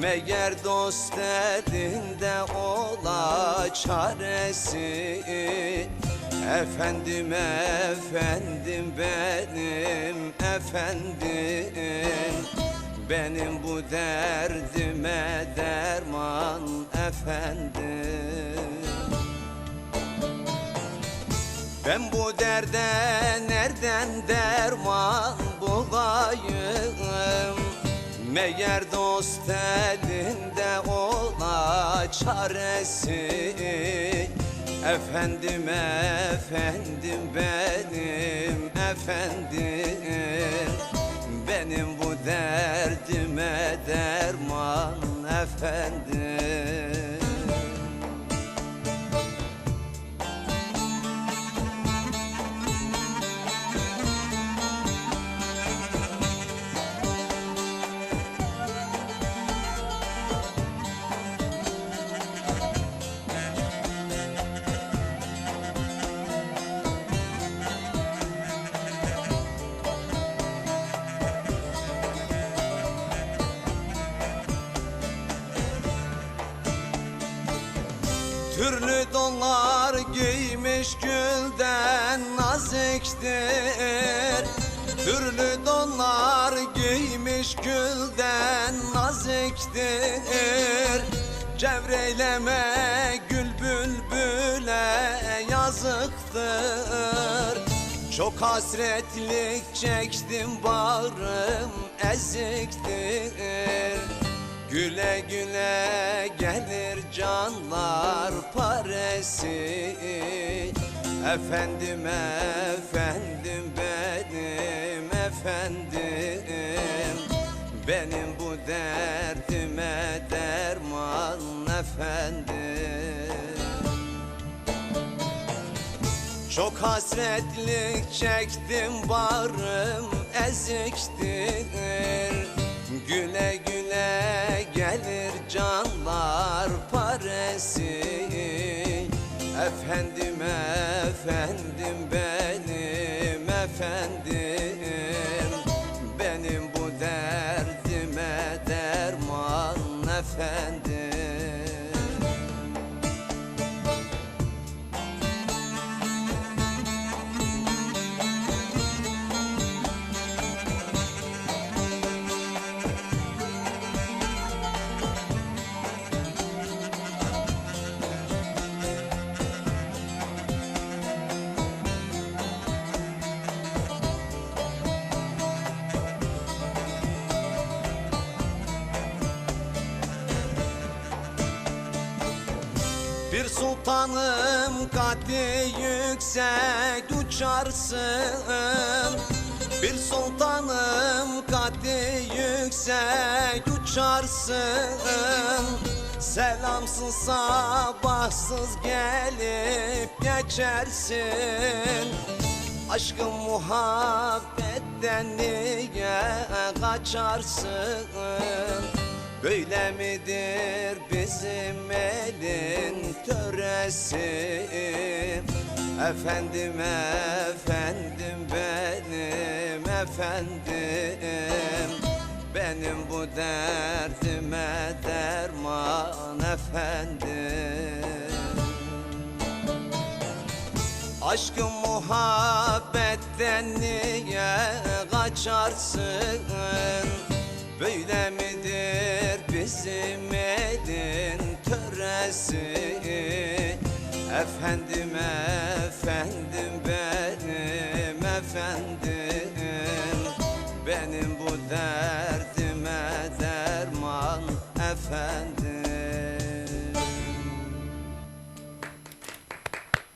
Meğer dost elinde ola çaresi. Efendim efendim benim efendim. Benim bu derdime derman efendim. Ben bu derde nereden derman Meğer dost elinde ola çaresi. Efendim efendim benim efendim. Benim bu derdime derman efendim Türlü donlar giymiş gülden naziktir Türlü donlar giymiş gülden naziktir Cevreyleme gül bülbüle yazıktır. Çok hasretlik çektim bağrım eziktir Güle güle gelir canlar paresi. Efendim efendim benim efendim. Benim bu derdime derman efendim. Çok hasretlik çektim bağrım eziktir. Güle güle canlar paresi. Efendim efendim benim efendim Bir sultanım kadri yüksek uçarsın. Bir sultanım kadri yüksek uçarsın. Selamsız sabahsız gelip geçersin. Aşkın muhabbetten niye kaçarsın Böyle midir bizim elin töresi? Efendim efendim benim efendim. Benim bu derdime derman efendim. Aşkın muhabbetten niye kaçarsın? Böyle midir hizmetin töresi. Efendim efendim benim efendim. Benim bu derdime derman efendim.